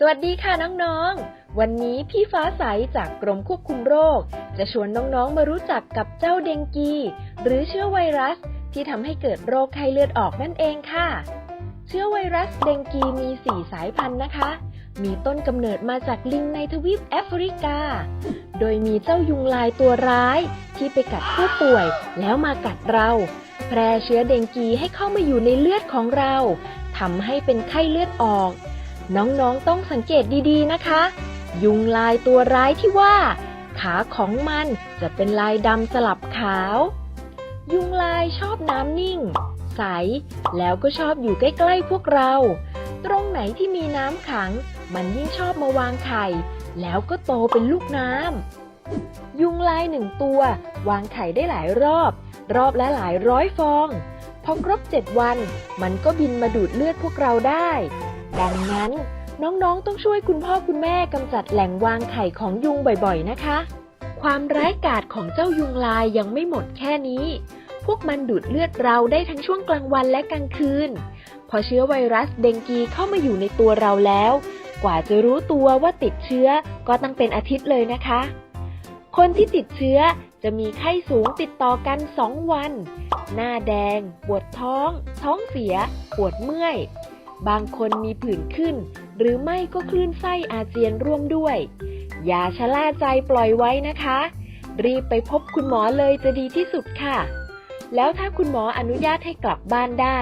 สวัสดีค่ะน้องๆ วันนี้พี่ฟ้าใสจากกรมควบคุมโรค จะชวนน้องๆ มารู้จักกับเจ้าเดงกี หรือเชื้อไวรัส ที่ทำให้เกิดโรคไข้เลือดออกนั่นเองค่ะ เชื้อไวรัสเดงกีมี 4 สายพันธุ์นะคะ มีต้นกำเนิดมาจากลิงในทวีปแอฟริกา โดยมีเจ้ายุงลายตัวร้าย ที่ไปกัดผู้ป่วยแล้วมากัดเรา แพร่เชื้อเดงกีให้เข้ามาอยู่ในเลือดของเราทำให้เป็นไข้เลือดออก น้องๆต้องสังเกตดีๆนะคะ ยุงลายตัวร้ายที่ว่า ขาของมันจะเป็นลายดำสลับขาว ยุงลายชอบน้ำนิ่ง ใส แล้วก็ชอบอยู่ใกล้ๆพวกเรา ตรงไหนที่มีน้ำขัง มันยิ่งชอบมาวางไข่ แล้วก็โตเป็นลูกน้ำยุงลายหนึ่งตัว วางไข่ได้หลายรอบ รอบละหลายร้อยฟองพอครบเจ็ดวัน มันก็บินมาดูดเลือดพวกเราได้ ดังนั้น น้องๆ ต้องช่วยคุณพ่อคุณแม่กำจัดแหล่งวางไข่ของยุงบ่อยๆ นะคะ ความร้ายกาจของเจ้ายุงลายยังไม่หมดแค่นี้ พวกมันดูดเลือดเราได้ทั้งช่วงกลางวันและกลางคืน พอเชื้อไวรัสเดงกีเข้ามาอยู่ในตัวเราแล้ว กว่าจะรู้ตัวว่าติดเชื้อก็ตั้งเป็นอาทิตย์เลยนะคะ คนที่ติดเชื้อจะมีไข้สูงติดต่อกัน 2 วัน หน้าแดง ปวดท้อง ท้องเสีย ปวดเมื่อย บางคนมีผื่นขึ้น หรือไม่ก็คลื่นไส้อาเจียนร่วมด้วย อย่าชะล่าใจปล่อยไว้นะคะ รีบไปพบคุณหมอเลยจะดีที่สุดค่ะ แล้วถ้าคุณหมออนุญาตให้กลับบ้านได้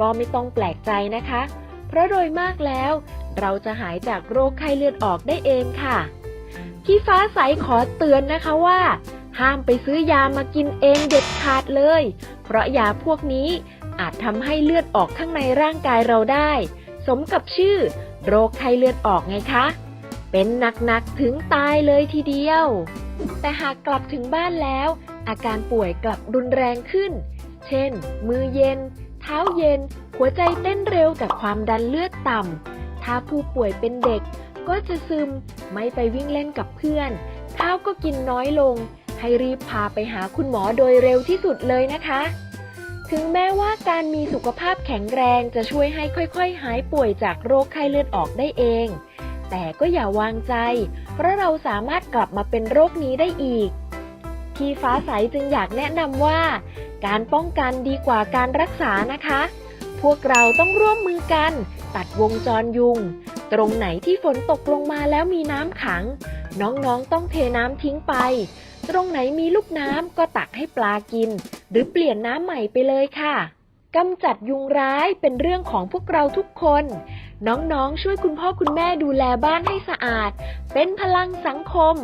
ก็ไม่ต้องแปลกใจนะคะ เพราะโดยมากแล้ว เราจะหายจากโรคไข้เลือดออกได้เองค่ะพี่ฟ้าใสขอเตือนนะคะว่า ห้ามไปซื้อยามากินเองเด็ดขาดเลย เพราะยาพวกนี้ อาจทำให้เลือดออกข้างในร่างกายเราได้ สมกับชื่อ โรคไข้เลือดออกไงคะ เป็นหนักๆถึงตายเลยทีเดียว แต่หากกลับถึงบ้านแล้ว อาการป่วยกลับรุนแรงขึ้น เช่น มือเย็น เท้าเย็น หัวใจเต้นเร็วกับความดันเลือดต่ำ ถ้าผู้ป่วยเป็นเด็ก ก็จะซึม ไม่ไปวิ่งเล่นกับเพื่อน ข้าวก็กินน้อยลง ให้รีบพาไปหาคุณหมอโดยเร็วที่สุดเลยนะคะ ถึงแม้ว่าการมีสุขภาพแข็งแรงจะช่วยให้ค่อยๆ หายป่วยจากโรคไข้เลือดออกได้เอง แต่ก็อย่าวางใจ เพราะเราสามารถกลับมาเป็นโรคนี้ได้อีก ที่ฟ้าใสจึงอยากแนะนำว่า การป้องกันดีกว่าการรักษานะคะ พวกเราต้องร่วมมือกัน ตัดวงจรยุง ตรงไหนที่ฝนตกลงมาแล้วมีน้ำขัง น้องๆต้องเทน้ำทิ้งไป ตรงไหนมีลูกน้ำก็ตักให้ปลากิน หรือเปลี่ยนน้ำใหม่ไปเลยค่ะกำจัดยุงร้ายเป็นเรื่องของพวกเราทุกคน น้องๆ ช่วยคุณพ่อคุณแม่ดูแลบ้านให้สะอาด เป็นพลังสังคม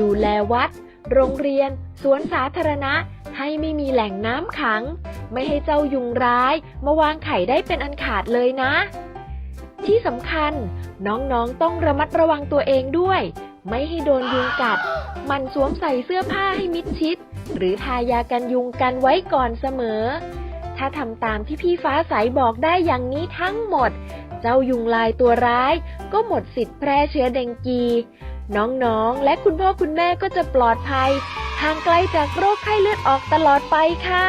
ดูแลวัด โรงเรียน สวนสาธารณะ ให้ไม่มีแหล่งน้ำขัง ไม่ให้เจ้ายุงร้าย มาวางไข่ได้เป็นอันขาดเลยนะ ที่สำคัญ น้องๆต้องระมัดระวังตัวเองด้วย ไม่ให้โดนยุงกัด มันสวมใส่เสื้อผ้าให้มิดชิด หรือทายากันยุงกันไว้ก่อนเสมอ ถ้าทำตามที่พี่ฟ้าใสบอกได้อย่างนี้ทั้งหมด เจ้ายุงลายตัวร้าย ก็หมดสิทธิ์แพร่เชื้อเดงกี น้องๆ และคุณพ่อคุณแม่ก็จะปลอดภัยห่างไกลจากโรคไข้เลือดออกตลอดไปค่ะ